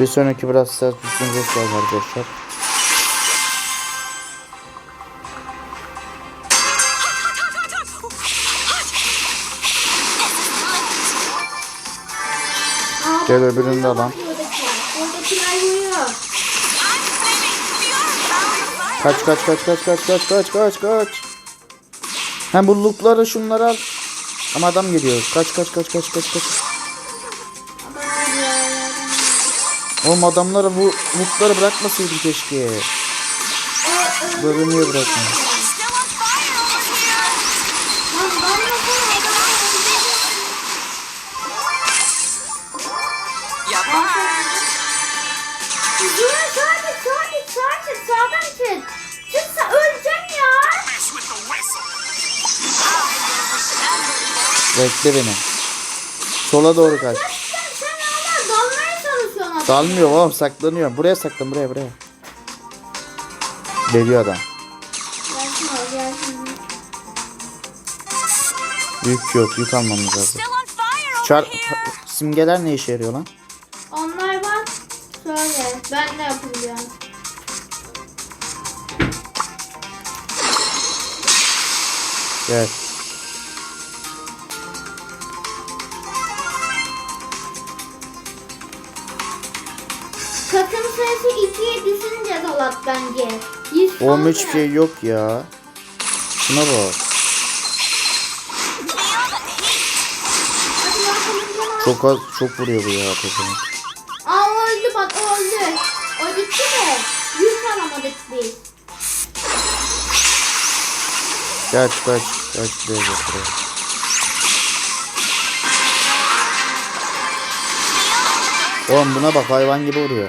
Bir sonraki biraz ses üstünüze arkadaşlar. Gel öbürünü de vuruyor. Kaç kaç kaç kaç kaç kaç kaç kaç kaç. Hem bu loopları şunları al. Ama adam geliyor. Kaç kaç kaç kaç kaç kaç. Oğlum adamlara bu lootları bırakmasaydım keşke. Böyle niye bırakmıyor? Bekle beni. Sola doğru kaç. Dalmıyor oğlum saklanıyor. Buraya saklan buraya buraya. Geliyor adam. Gelsin. Yük yok yük almamız lazım. Çar simgeler ne işe yarıyor lan? Onlar bak şöyle. Ben de yapacağım. Gel. Takım sayısı 2'ye düşünce dolap bence. Yüz Oğlum kaldı. hiçbir şey yok ya. Şuna bak. Çok az çok vuruyor bu ya tekrar. Aa öldü bak o öldü. O gitti de. Yüz alamadık biz. Kaç kaç kaç buraya buraya. Oğlum buna bak hayvan gibi vuruyor.